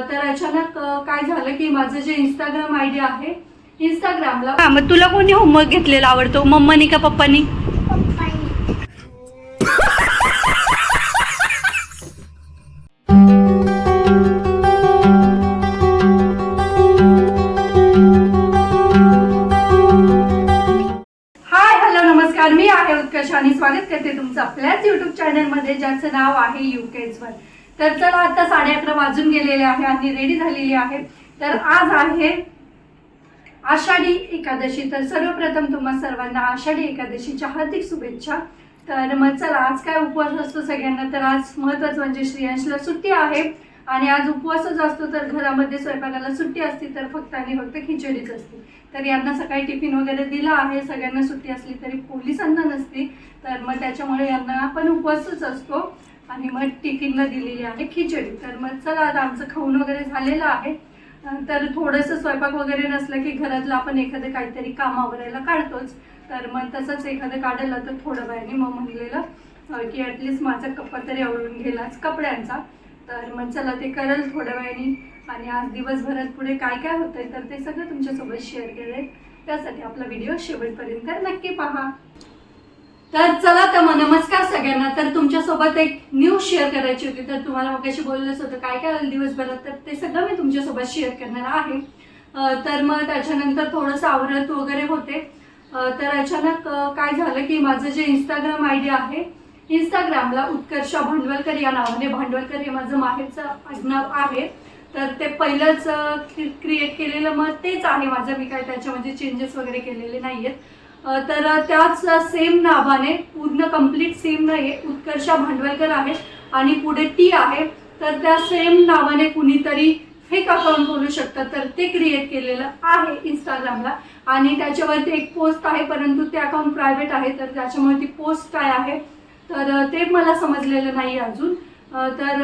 तर अचानक काय झालं की माझं जे इंस्टाग्राम आय डी आहे इंस्टाग्रामला हा मग तुला कोणी होमवर्क घेतलेला आवडतो? मम्मानी का पप्पानी? हाय हॅलो नमस्कार. मी आहे उत्कर्ष आणि स्वागत करते तुमचं आपल्याच युट्यूब चॅनलमध्ये ज्याचं नाव आहे युकेज वन तर चला आता साडे अकरा वाजून गेलेले आहे आणि रेडी झालेली आहे. तर आज आहे आषाढी एकादशी. तर सर्वप्रथम तुम्हा सर्वांना आषाढी एकादशीच्या हार्दिक शुभेच्छा. तर मग चला आज काय उपवास असतो सगळ्यांना? तर आज महत्वाचं म्हणजे श्रेयांशला सुट्टी आहे. आणि आज उपवासच असतो तर घरामध्ये स्वयंपाकाला सुट्टी असती तर फक्त आणि फक्त खिचडीच असते. तर यांना सकाळी टिफिन वगैरे दिला आहे. सगळ्यांना सुट्टी असली तरी पोलिसांना नसते. तर मग त्याच्यामुळे यांना पण उपवासच असतो. आणि मग टिफिनला दिलेली आहे खिचडी. तर मग चला आता आमचं खाऊन वगैरे झालेलं आहे. तर थोडंसं स्वयंपाक वगैरे नसलं की घरातलं आपण एखादं काहीतरी काम आवरायला काढतोच. तर मग तसंच एखादं काढलं तर थोडं वेळाने मग म्हणलेलं की ॲटलिस्ट माझा कप्पा तरी आवडून गेलाच कपड्यांचा. तर मग चला ते करेल थोड्या वेळाने आणि आज दिवसभरात पुढे काय काय होतंय तर ते सगळं तुमच्यासोबत शेअर केलंय त्यासाठी आपला व्हिडिओ शेवटपर्यंत नक्की पहा. तर चला तर मग नमस्कार सगळ्यांना. तर तुमच्यासोबत एक न्यूज शेअर करायची होती. तर तुम्हाला मग कशी बोललंच होतं काय काय दिवसभरात? तर ते सगळं मी तुमच्यासोबत शेअर करणार आहे. तर मग त्याच्यानंतर थोडंसं आवरत वगैरे होते. तर अचानक काय झालं की माझं जे इंस्टाग्राम आय डी आहे इंस्टाग्रामला उत्कर्ष भांडवलकर या नावाने भांडवलकर हे माझं माहेरचं आडनाव आहे. तर ते पहिलंच क्रिएट केलेलं मग तेच आहे माझं. मी काय त्याच्यामध्ये म्हणजे चेंजेस वगैरे केलेले नाही आहेत तर त्याच सेम नावाने पूर्ण कंप्लीट सेम नाही आहे उत्कर्षा भांडवलकर आहे आणि पुढे टी आहे. तर त्या सेम नावाने कुणीतरी फेक अकाउंट बोलू शकतात तर ते क्रिएट केलेलं आहे इंस्टाग्रामला आणि त्याच्यावरती एक पोस्ट आहे परंतु ते अकाउंट प्रायव्हेट आहे. तर त्याच्यामुळे ती पोस्ट काय आहे? तर ते मला समजलेलं नाही अजून. तर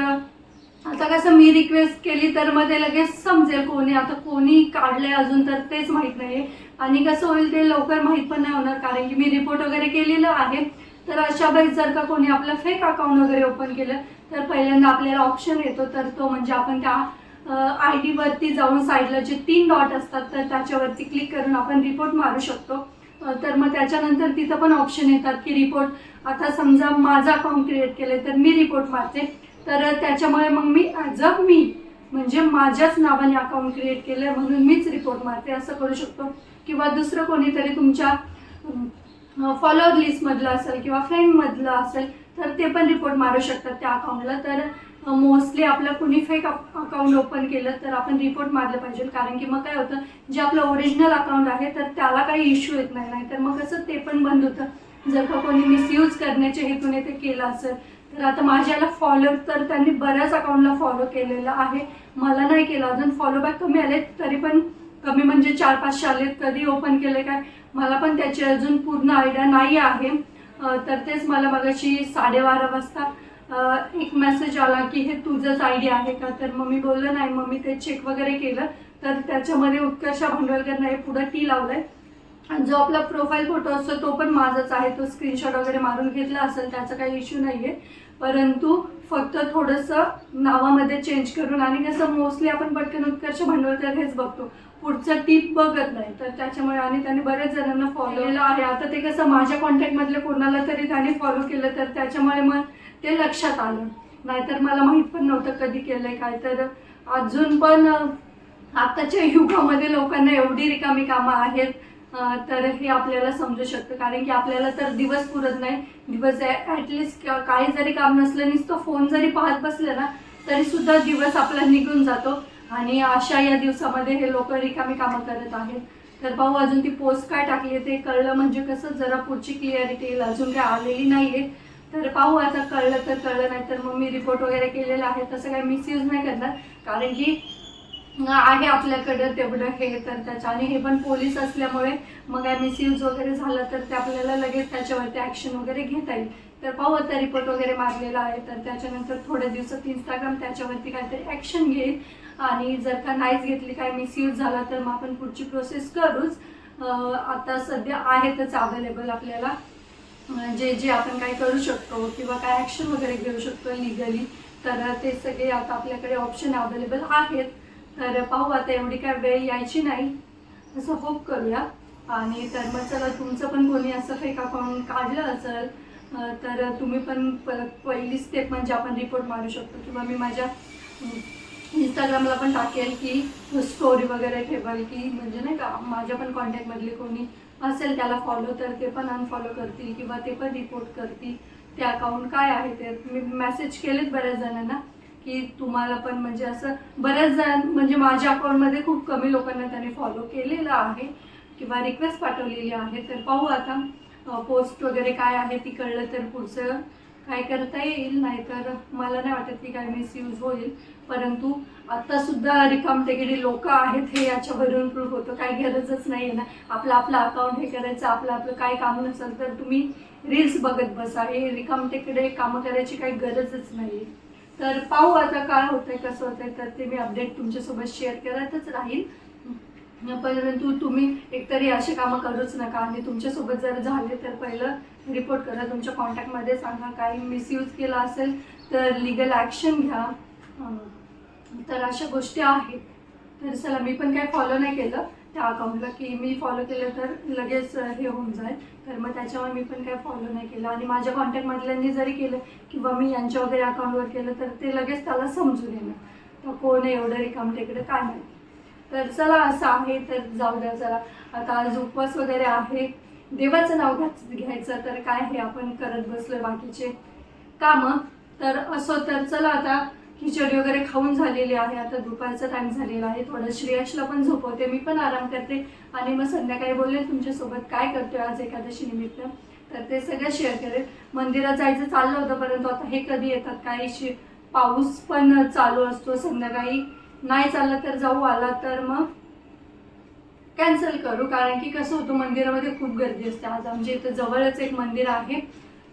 आता कसं मी रिक्वेस्ट केली तर मग ते लगेच समजेल कोणी. आता कोणी काढलंय अजून तर तेच माहीत नाही आणि कसं होईल ते लवकर माहीत पण नाही होणार कारण की मी रिपोर्ट वगैरे केलेलं आहे. तर अशा वेळेस जर का कोणी आपलं फेक अकाउंट वगैरे ओपन केलं तर पहिल्यांदा आपल्याला ऑप्शन येतो. तर तो म्हणजे आपण त्या आय डीवरती जाऊन साईडला जे तीन डॉट असतात तर त्याच्यावरती क्लिक करून आपण रिपोर्ट मारू शकतो. तर मग त्याच्यानंतर तिथं पण ऑप्शन येतात की रिपोर्ट आता समजा माझा अकाउंट क्रिएट केलं तर मी रिपोर्ट मारते. तर त्याच्यामुळे मग मी जग मी म्हणजे माझ्याच नावाने अकाउंट क्रिएट केलं म्हणून मीच रिपोर्ट मारते असं करू शकतो. किंवा दुसरं कोणीतरी तुमच्या फॉलोअर लिस्टमधलं असेल किंवा फ्रेंडमधलं असेल तर ते पण रिपोर्ट मारू शकतात त्या अकाउंटला तर मोस्टली आपलं कुणी फेक अकाउंट ओपन केलं तर आपण रिपोर्ट मारलं पाहिजे. कारण की मग काय होतं जे आपलं ओरिजिनल अकाउंट आहे तर त्याला काही इश्यू येत नाही. नाही तर मग कसं ते पण बंद होतं. जर का कोणी मिसयूज करण्याच्या हेतूने ते केलं असेल तर आता माझ्याला फॉलो तर त्यांनी बऱ्याच अकाउंटला फॉलो केलेलं आहे. मला नाही केलं अजून फॉलो बॅक कमी आले तरी पण कमी म्हणजे चार पाचशे आलेत कधी ओपन केले काय? मला पण त्याची अजून पूर्ण आयडिया नाही आहे. तर तेच मला मगाशी साडेबारा वाजता एक मेसेज आला की हे तुझंच आयडिया आहे का? तर मग मी बोललं नाही मग मी ते चेक वगैरे केलं. तर त्याच्यामध्ये उत्कर्षा भांडवलकर नाही पुढं टी लावलंय. जो आपला प्रोफाईल फोटो असतो तो पण माझाच आहे. तो स्क्रीनशॉट वगैरे मारून घेतला असेल त्याचा काही इश्यू नाही आहे परंतु फक्त थोडंसं नावामध्ये चेंज करून आणि कसं मोस्टली आपण पटकन उत्कर्ष भांडवलकर हेच बघतो. पुढचं टीप बघत नाही. तर त्याच्यामुळे आणि त्यांनी बऱ्याच जणांना फॉलो केलं आहे. आता ते कसं माझ्या कॉन्टॅक्टमधलं कोणाला तरी त्याने फॉलो केलं तर त्याच्यामुळे मग ते लक्षात आलं. नाहीतर मला माहीत पण नव्हतं कधी केलंय काय. तर अजून पण आत्ताच्या आताच्या युगामध्ये लोकांना एवढी रिकामी कामं आहेत. तर हे आपल्याला समजू शकतं. कारण की आपल्याला तर दिवस पुरत नाही. दिवस ॲटलिस्ट काही जरी काम नसलं नुसतं फोन जरी पाहत बसलं ना तरी सुद्धा दिवस आपला निघून जातो. आणि अशा या दिवसामध्ये हे लोक रिकामी कामं करत आहेत. तर भाऊ अजून ती पोस्ट काय टाकली आहे ते कळलं? म्हणजे कसं? जरा पुढची क्लिअरिटी येईल. अजून काय आलेली नाही आहे तर पाहू आता कळलं तर कळलं नाही तर मग मी रिपोर्ट वगैरे केलेला आहे. तसं काही मिसयूज नाही करणार. कारण की आहे आपल्याकडं तेवढं हे तर त्याच्या आणि हे पण पोलीस असल्यामुळे मग मिसयूज वगैरे झालं तर ते आपल्याला लगेच त्याच्यावरती ॲक्शन वगैरे घेता येईल. तर पाहू आता रिपोर्ट वगैरे मारलेला आहे तर त्याच्यानंतर थोड्या दिवसात इंस्टाग्राम त्याच्यावरती काहीतरी ॲक्शन घेईल. आणि जर का नाहीच घेतली काय मिसयूज झाला तर मग आपण पुढची प्रोसेस करूच. आता सध्या आहेतच अवेलेबल आपल्याला. जे जे आपण काय करू शकतो किंवा काय ॲक्शन वगैरे घेऊ शकतो लिगली तर ते सगळे आता आपल्याकडे ऑप्शन अवेलेबल आहेत. तर पाहू आता एवढी काय वेळ यायची नाही. असं होप करूया. आणि तर मग चला तुमचं पण कोणी असं फेक अकाउंट काढलं असेल तर तुम्ही पण प- पहिली स्टेप म्हणजे आपण रिपोर्ट मारू शकतो. किंवा मी माझ्या इंस्टाग्रामला पण टाकेल की स्टोरी वगैरे ठेवाल की म्हणजे नाही का माझ्या पण कॉन्टॅक्टमधले कोणी असेल त्याला फॉलो तर ते पण अनफॉलो करतील किंवा ते पण रिपोर्ट करतील. ते अकाउंट काय आहे ते मी मेसेज केलेत बऱ्याच जणांना. की तुम्हाला पण म्हणजे असं बऱ्याच जण म्हणजे माझ्या अकाउंटमध्ये खूप कमी लोकांना त्यांनी फॉलो केलेलं आहे किंवा रिक्वेस्ट पाठवलेली आहे. तर पाहू आता पोस्ट वगैरे काय आहे ती कळलं तर पुढचं काय करता येईल. नाहीतर मला नाही वाटत की काय मिसयूज होईल. परंतु आता सुद्धा रिकाम लोक आहेत हे याच्यावरून प्रूफ होतं. काही गरजच नाही आहे ना. आपलं आपलं अकाउंट हे करायचं आपलं आपलं काय काम नसेल तर तुम्ही रील्स बघत बसा. हे रिकाम टेकडे कामं करायची काही गरजच नाही तर पाहू आता काय होतंय कसं होतंय. तर ते मी अपडेट तुमच्यासोबत शेअर करतच राहील. परंतु तुम्ही एकतरी असे कामं करूच नका. आणि तुमच्यासोबत जर झाले तर पहिलं रिपोर्ट करा. तुमच्या कॉन्टॅक्टमध्ये सांगा काही मिसयूज केला असेल तर लिगल ॲक्शन घ्या. तर अशा गोष्टी आहेत. तर चला मी पण काय फॉलो नाही केलं. त्या अकाउंटला की मी फॉलो केलं तर लगेच हे होऊन जाईल. तर मग त्याच्यामुळे मी पण काय फॉलो नाही केलं. आणि माझ्या कॉन्टॅक्टमधल्यांनी जरी केलं किंवा मी यांच्या वगैरे अकाउंटवर केलं तर ते लगेच त्याला समजून येणार तर कोण आहे एवढं रिकाम तिकडे काय नाही. तर चला असं आहे. तर जाऊ द्या चला आता आज उपवास वगैरे आहे. देवाचं नाव घ्या- घ्यायचं तर काय हे आपण करत बसलो बाकीचे कामं. तर असो तर चला आता खिचडी वगैरे खाऊन झालेली आहे. आता दुपारचा टाइम झालेला आहे. थोडं श्रेयशला पण झोपवते. मी पण आराम करते. आणि मग संध्याकाळी बोलले तुमच्यासोबत काय करतोय आज एकादशी निमित्त? तर ते सगळं शेअर करेल मंदिरात जायचं चाललं होतं परंतु आता हे कधी येतात काही शे पाऊस पण चालू असतो संध्याकाळी. नाही चालला तर जाऊ आला तर मग कॅन्सल करू. कारण की कसं होतं मंदिरामध्ये खूप गर्दी असते. आज आमच्या इथं जवळच एक मंदिर आहे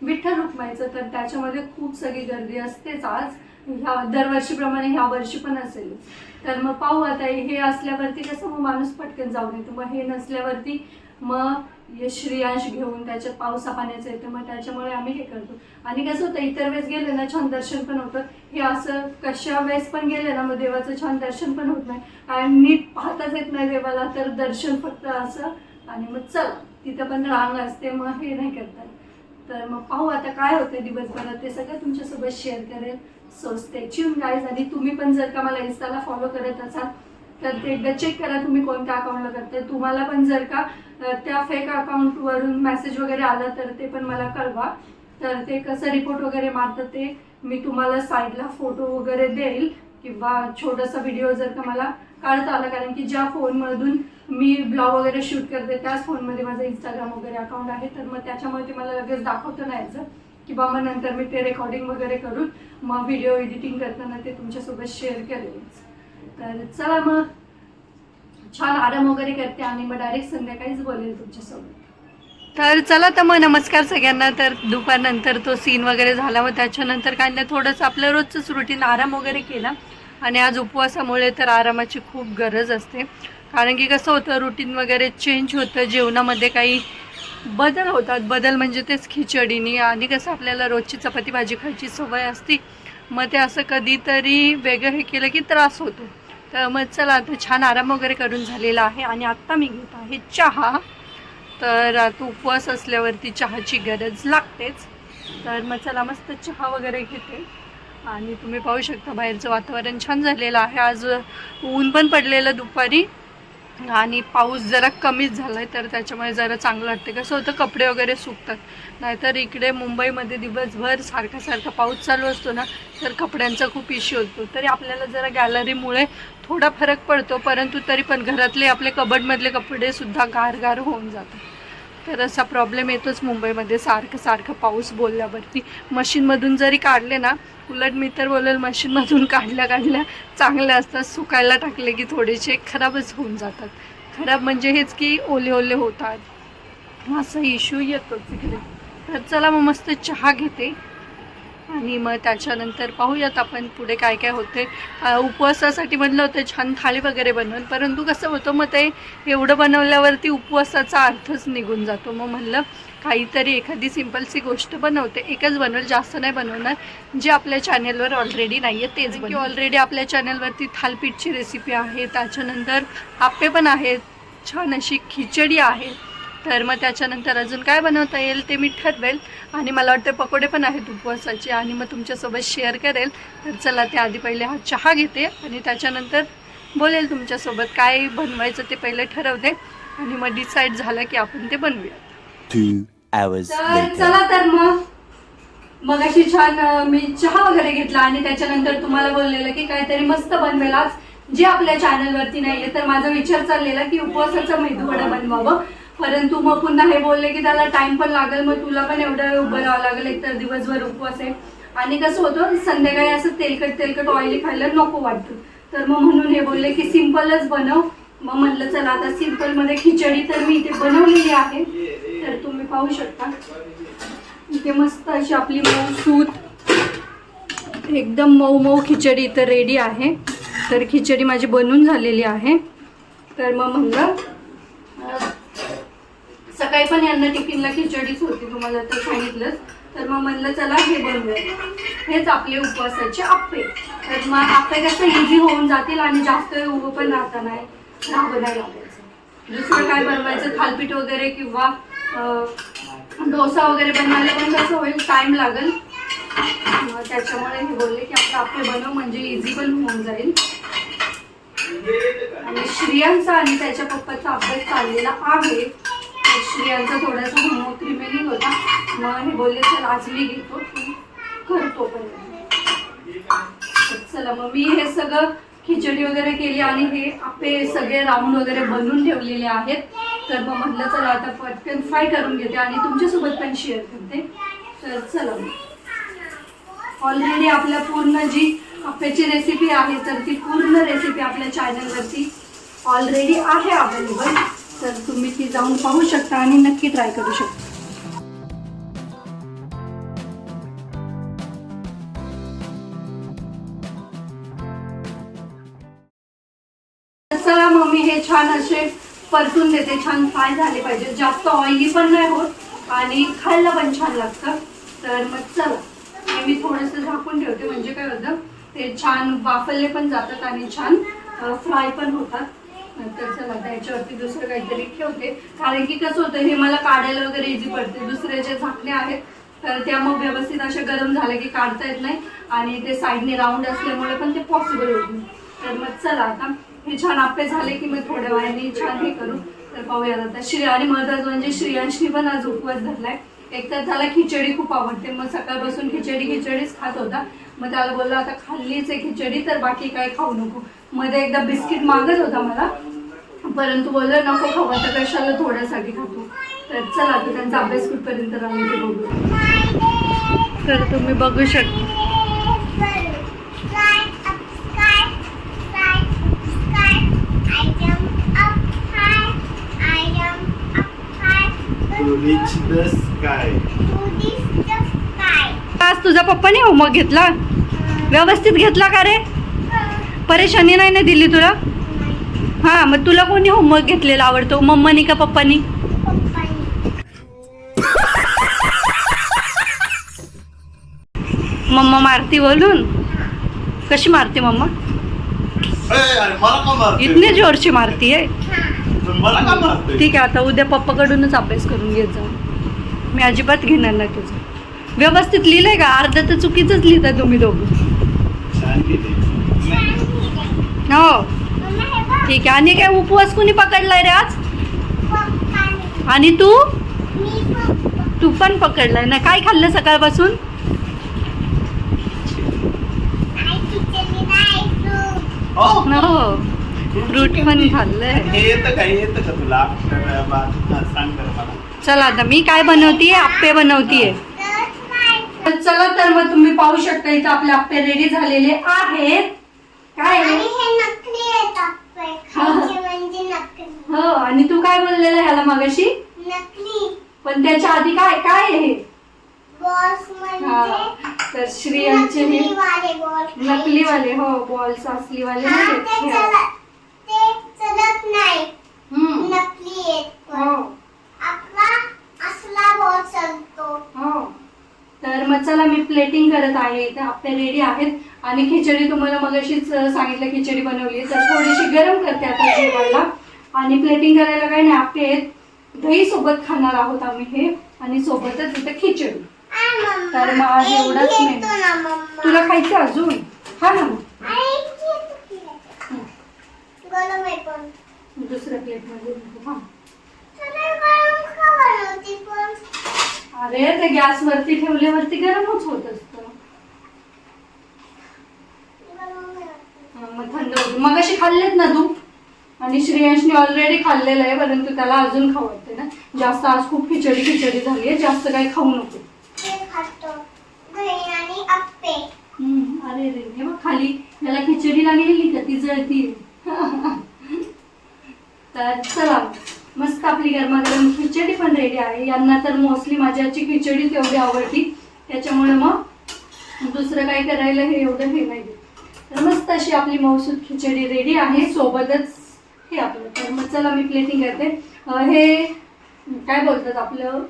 विठ्ठल रुक्माईचं. तर त्याच्यामध्ये खूप सगळी गर्दी असतेच आज. ह्या दरवर्षीप्रमाणे ह्या वर्षी पण असेल. तर मग पाहू आता हे असल्यावरती कसं मग माणूस पटकन जाऊन येतो मग हे नसल्यावरती मग श्रेयांश घेऊन त्याच्यात पावसा पाण्याचं येतं. मग त्याच्यामुळे आम्ही हे करतो. आणि कसं होतं इतर वेळेस गेले ना छान दर्शन पण होतं. हे असं कशा वेळेस पण गेले ना मग देवाचं छान दर्शन पण होत नाही. आणि नीट पाहताच येत नाही देवाला तर दर्शन फक्त असं आणि मग चल तिथं पण रांग असते मग हे नाही करतात तर मग पाहू आता काय होतं दिवसभरात ते सगळं तुमच्यासोबत शेअर करेल. सो स्टे ट्यून गाईज आणि तुम्ही पण जर का मला इन्स्टाला फॉलो करत असाल तर ते एकदा चेक करा तुम्ही कोणत्या अकाउंटला करताय. तुम्हाला पण जर का त्या फेक अकाउंटवरून मेसेज वगैरे आला तर ते पण मला कळवा. तर ते कसं रिपोर्ट वगैरे मारतं ते मी तुम्हाला साईडला फोटो वगैरे देईल किंवा छोटासा व्हिडिओ जर का मला काढता आला. कारण की ज्या फोनमधून मी ब्लॉग वगैरे शूट करते त्याच फोनमध्ये माझं इंस्टाग्राम वगैरे अकाउंट आहे. तर मग त्याच्यामुळे ते मला लगेच दाखवतं नाही की किंवा मग नंतर मी ते रेकॉर्डिंग वगैरे करून मग व्हिडिओ एडिटिंग करताना ते तुमच्यासोबत शेअर करेलच तर चला मग. छान आराम वगैरे करते आणि मग डायरेक्ट संध्याकाळीच बोलेल तुमच्यासोबत. तर चला तर मग नमस्कार सगळ्यांना. तर दुपारनंतर तो सीन वगैरे झाला मग त्याच्यानंतर काय नाही थोडंसं आपलं रोजचंच रुटीन आराम वगैरे केला. आणि आज उपवासामुळे तर आरामाची खूप गरज असते. कारण की कसं होतं रुटीन वगैरे चेंज होतं जेवणामध्ये काही बदल होतात. बदल म्हणजे तेच खिचडीनी आणि कसं आपल्याला रोजची चपाती भाजी खायची सवय असती मग ते असं कधीतरी वेगळं हे केलं की त्रास होतो. तर मग चला आता छान आराम वगैरे करून झालेला आहे आणि आत्ता मी घेत आहे चहा. तर आता उपवास असल्यावरती चहाची गरज लागतेच. तर मग चला मस्त चहा वगैरे घेते. आणि तुम्ही पाहू शकता बाहेरचं वातावरण छान झालेलं आहे. आज ऊन पण पडलेलं दुपारी. आणि पाऊस जरा कमीच झाला आहे तर त्याच्यामुळे जरा चांगलं वाटते कसं होतं कपडे वगैरे सुकतात. नाहीतर इकडे मुंबईमध्ये दिवसभर सारखा सारखा पाऊस चालू असतो ना तर कपड्यांचा खूप इश्यू होतो. तरी आपल्याला जरा गॅलरीमुळे थोडा फरक पडतो परंतु तरी पण घरातले आपले कबडमधले कपडेसुद्धा गार गार होऊन जातात. तर असा प्रॉब्लेम येतोच मुंबईमध्ये सारखं सारखं पाऊस बोलल्यावरती. मशीनमधून जरी काढले ना उलट मी तर बोलेल मशीनमधून काढल्या काढल्या चांगल्या असतात सुकायला टाकले की थोडेसे खराबच होऊन जातात. खराब म्हणजे हेच की ओले ओले होतात. असा इश्यू येतोच तिकडे तर चला मग मस्त चहा घेते. आणि मग त्याच्यानंतर पाहूयात आपण पुढे काय काय होते. उपवासासाठी म्हणलं होतं छान थाळी वगैरे बनवून परंतु कसं होतं मग ते एवढं बनवल्यावरती उपवासाचा अर्थच निघून जातो. मग म्हणलं काहीतरी एखादी सिम्पलची गोष्ट बनवते एकच बनवेल जास्त नाही बनवणार जे आपल्या चॅनेलवर ऑलरेडी नाही आहे तेच बनवू ऑलरेडी आपल्या चॅनेलवरती थालपीठची रेसिपी आहे त्याच्यानंतर आप्पे पण आहेत छान अशी खिचडी आहे तर मग त्याच्यानंतर अजून काय बनवता येईल ते मी ठरवेल. आणि मला वाटतं पकोडे पण आहेत उपवासाचे आणि मग तुमच्यासोबत शेअर करेल. तर चला ते आधी पहिले हा चहा घेते आणि त्याच्यानंतर बोलेल तुमच्यासोबत काय बनवायचं ते पहिले ठरवते. आणि मग डिसाईड झालं की आपण ते बनवूया Two hours तर later. चला तर मग मग अशी छान मी चहा वगैरे घेतला आणि त्याच्यानंतर तुम्हाला बोललेलं की काहीतरी मस्त बनवेल. आज जे आपल्या चॅनलवरती नाहीये तर माझा विचार चाललेला की उपवासाचा मेदूवडा बनवावं. परंतु मग पुन्हा हे बोलले की त्याला टाइम पण लागेल मग तुला पण एवढं उभं राहावं लागेल एक तर दिवसभर उपवास आहे आणि कसं होतं संध्याकाळी असं तेलकट तेलकट ऑइली खायला नको वाटतं. तर मग म्हणून हे बोलले की सिम्पलच बनव. मग म्हणलं चला आता सिम्पलमध्ये खिचडी तर मी इथे बनवलेली आहे. तर तुम्ही पाहू शकता. इथे मस्त अशी आपली मऊ सूत एकदम मऊ मऊ खिचडी इथं रेडी आहे. तर खिचडी माझी बनून झालेली आहे. तर मग म्हणलं सकाळी पण यांना टिफिनला खिचडीच होती तुम्हाला तर सांगितलंच. तर मग म्हणलं चला हे बनवूया. हेच आपले उपवासाचे आप्पे. तर मग आप्पे कसं इझी होऊन जातील आणि जास्त उभं पण राहता नाही राहावं नाही लागायचं. दुसरं काय बनवायचं? थालपीठ वगैरे किंवा डोसा वगैरे बनवायला पण कसं होईल टाइम लागेल. त्याच्यामुळे हे बोलले की आपलं आप्पे बनव म्हणजे इझी पण होऊन जाईल. आणि श्रियांचा आणि त्याच्या पप्पाचा अभ्यास चाललेला आहे. स्त्रियांचा थोडासा होमवर्क रिमेनिंग होता. मग हे बोलले चल आज मी घेतो करतो पण. चला मग मी हे सगळं खिचडी वगैरे केली आणि हे आपे सगळे राऊंड वगैरे बनवून ठेवलेले आहेत. तर मग म्हटलं चला आता पटकन फ्राय करून घेते आणि तुमच्यासोबत पण शेअर करते. तर चला मग. ऑलरेडी आपल्या पूर्ण जी आप्याची रेसिपी आहे तर ती पूर्ण रेसिपी आपल्या चॅनलवरती ऑलरेडी आहे अवेलेबल तर तुम्ही ती जाऊन पाहू शकता आणि नक्की ट्राय करू शकता. चला मग मी हे छान असे परतून देते. छान फ्राय झाले पाहिजे जास्त ऑइली पण नाही होत आणि खायला पण छान लागतं. तर मग चला. हे मी थोडंसं झाकून ठेवते. म्हणजे काय होतं ते छान वाफरले पण जातात आणि छान फ्राय पण होतात. तर चला त्याच्यावरती दुसरं काहीतरी ठेवते. कारण की कसं होतं हे मला काढायला वगैरे इझी पडते. दुसरे जे झाकणे आहेत तर त्या मग व्यवस्थित असे गरम झाले की काढता येत नाही. आणि ते साईडने राऊंड असल्यामुळे पण ते पॉसिबल होत नाही. तर मग चला आता हे छान आपले झाले की मग थोड्या वेळाने छान हे करू. तर पाहूया आता श्री आणि महत्वाचं म्हणजे श्रियांशनी पण आज उपवास धरलाय. एक तर त्याला खिचडी खूप आवडते. मग सकाळपासून खिचडी खिचडीच खात होता. मग त्याला बोललं आता खाल्लीच आहे खिचडी तर बाकी काय खाऊ नको. मध्ये एकदा बिस्किट मागत होता मला. परंतु बोललं नको खाऊ आता कशाला थोड्यासाठी खातो. तर चला आता त्यांचा अभ्यास कुठपर्यंत राहून ते बघू. तर तुम्ही बघू शकता To आज तुझा पप्पाने होमवर्क घेतला? व्यवस्थित घेतला का रे? परेशानी नाही ना दिली तुला? हा मग तुला कोणी होमवर्क घेतलेला आवडतो? मम्मानी का पप्पानी? मम्मा मारती बोलून कशी मारते मम्मा? ए, अरे मला का मारतोय? इतने जोरची मारती आहे मला का मारतोय? ठीक आहे आता उद्या पप्पाकडूनच अभ्यास करून घेत जा. मी अजिबात घेणार नाही तुझं. व्यवस्थित लिहिलंय का? अर्ध तर चुकीचंच लिहिता तुम्ही दोघं. छान केली. हो. ठीक आहे आणि काय उपवास कुणी पकडलाय रे आज? आणि तू? तू पण पकडलाय ना? काय खाल्लं सकाळपासून? हो? हो. फ्रूट पण खाल्लंय. हे येतं का? हे येतं का तुला? तर बा- हा, सांग बरं मला. चला आता मी काय बनवतीये? आप्पे बनवतीये. तर चला तर मग तुम्ही पाहू शकता इथं आपले आप्पे रेडी झालेले आहेत. काय आहे? हो आणि तू काय बोललेला ह्याला मागाशी? पण त्याच्या आधी काय काय आहे? हे? हा. तर श्रियांचे हे नकली वाले हो बॉल्स असली वाले नाही आहेत, हे. हम्म, हो. चला मी प्लेटिंग करत आहे. इथे आपल्या रेडी आहेत. आणि खिचडी तुम्हाला मगाशीच सांगितलं खिचडी बनवली. तर थोडीशी गरम करते आता जेवायला. आणि प्लेटिंग करायला काही नाही. आपले दही सोबत खाणार आहोत आम्ही हे. आणि सोबतच इथं खिचडी. तर मग एवढाच मेनू. तुला खायचं अजून? हा ना मग. हं. दुसऱ्या प्लेटमध्ये नको, हा. अरे ते गॅस वरती ठेवल्यावरती गरमच होत असतं. मग थंड होते. मग अशी खाल्लेत ना तू? आणि श्रेयसने ऑलरेडी खाल्लेलं आहे परंतु त्याला अजून खाऊ वाटते ना. जास्त आज खूप खिचडी खिचडी झाली आहे जास्त काही खाऊ नको. अरे रे बघ खाली. याला खिचडी लागलेली का? ती जळती तर चला मस्त आपली गरमागरम खिचडी पण रेडी आहे. यांना तर मोस्टली माझ्याची खिचडीच एवढी आवडती त्याच्यामुळे मग दुसरं काही करायला हे एवढं हे नाही. तर मस्त अशी आपली मौसूद खिचडी रेडी आहे. सोबतच हे आपलं. तर मग चला मी प्लेटिंग करते. हे काय बोलतात आपलं?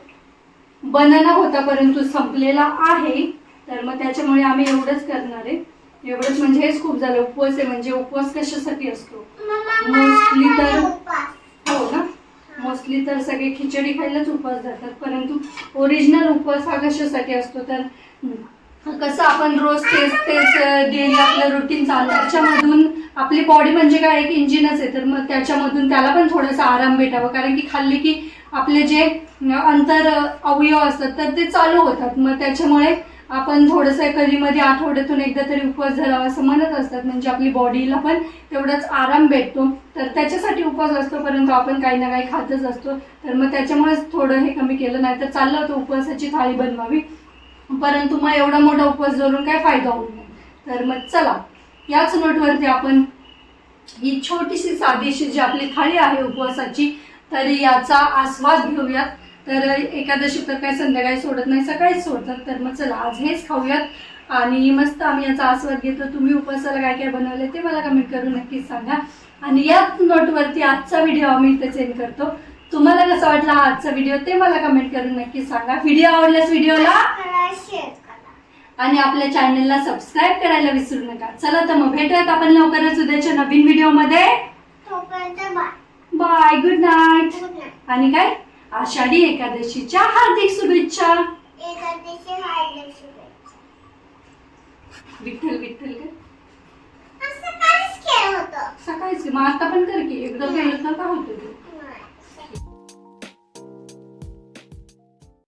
बनना होता परंतु संपलेला आहे. तर मग त्याच्यामुळे आम्ही एवढंच करणार आहे. एवढंच म्हणजे हेच खूप झालं. उपवास आहे म्हणजे उपवास कशासाठी असतो? मोस्टली तर हो ना? मोस्टली तर सगळे खिचडी खायलाच उपवास जातात परंतु ओरिजिनल उपवास हा कशासाठी असतो? तर कसं आपण रोज तेच तेच डेली आपलं रुटीन चालू त्याच्यामधून आपली बॉडी म्हणजे काय? एक इंजिनच आहे. तर मग त्याच्यामधून त्याला पण थोडासा आराम भेटावा. कारण की खाल्ली की आपले जे अंतर अवयव असतात तर ते चालू होतात. मग त्याच्यामुळे आपण थोडंसं कधी मध्ये आठवड्यातून एकदा तरी उपवास धरावा असं म्हणत असतात. म्हणजे आपली बॉडीला पण तेवढाच आराम भेटतो. तर त्याच्यासाठी उपवास असतो परंतु आपण काही ना काही खातच असतो. तर मग त्याच्यामुळेच थोडं हे कमी केलं नाही तर चाललं होतं उपवासाची थाळी बनवावी. परंतु मग एवढा मोठा उपवास धरून काय फायदा होऊ नये तर मग चला याच नोटवरती आपण ही छोटीशी साधीशी जी आपली थाळी आहे उपवासाची तर याचा आस्वाद घेऊयात. तर एकादशी तर काय संध्याकाळी सोडत नाही सकाळीच सोडतात. तर मग चला आज हेच खाऊयात. आणि मस्त आम्ही याचा आस्वाद घेतो तुम्ही उपवासाला काय काय बनवले ते मला कमेंट करून नक्कीच सांगा. आणि याच नोटवरती आजचा व्हिडिओ आम्ही इथे सेंड करतो. तुम्हाला कसा वाटला आजचा व्हिडिओ ते मला कमेंट करून नक्कीच सांगा. व्हिडिओ आवडल्यास व्हिडिओला आणि आपल्या चॅनलला सबस्क्राईब करायला विसरू नका. चला तर मग भेटूयात आपण लवकरच उद्याच्या नवीन व्हिडिओमध्ये बाय गुड नाईट आणि काय? आषाढी एकादशीच्या हार्दिक शुभेच्छा. विठ्ठल विठ्ठल काय सकाळीच मग आता पण कर की. एकदा केलं तर का होतं ते?